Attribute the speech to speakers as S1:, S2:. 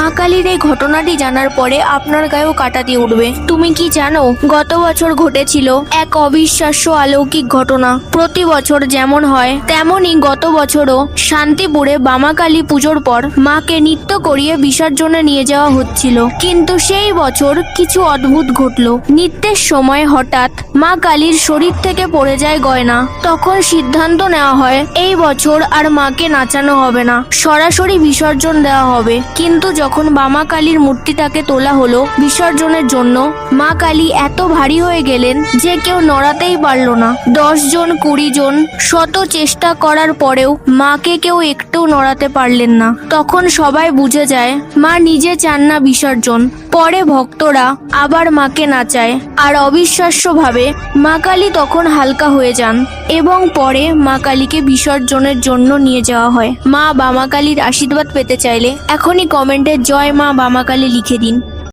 S1: মা কালীর এই ঘটনাটি জানার পরে আপনার গায়েও কাটা দিয়ে উঠবে। তুমি কি জানো, গত বছর ঘটেছিল এক অবিশ্বাস্য অলৌকিক ঘটনা। প্রতি বছর যেমন হয়, তেমনই গত বছরও শান্তিপুরে বামাকালী পুজোর পর মাকে নৃত্য করিয়ে বিসর্জনে নিয়ে যাওয়া হচ্ছিল। কিন্তু সেই বছর কিছু অদ্ভুত ঘটলো। নৃত্যের সময় হঠাৎ মা কালীর শরীর থেকে পড়ে যায় গয়না। তখন সিদ্ধান্ত নেওয়া হয়, এই বছর আর মাকে নাচানো হবে না। সরাসরি বিসর্জন দেওয়া হবে। কিন্তু যখন বামা কালীর মূর্তিটাকে তোলা হলো বিসর্জনের জন্য, মা কালী এত ভারী হয়ে গেলেন যে কেউ নড়াতেই পারল না। দশ জন কুড়ি জন শত চেষ্টা করার পরেও মাকে কেউ একটু নড়াতে পারলেন না। তখন সবাই বুঝে যায়, মা নিজে চান না বিসর্জন। পরে ভক্তরা আবার মাকে নাচায়। আর অবিশ্বাস্যভাবে মা কালী তখন হালকা হয়ে যান এবং পরে মা কালীকে বিসর্জনের জন্য নিয়ে যাওয়া হয়। মা বামা কালীর আশীর্বাদ পেতে চাইলে এখনই কমেন্টে জয় মা বামা কালী লিখে দিন।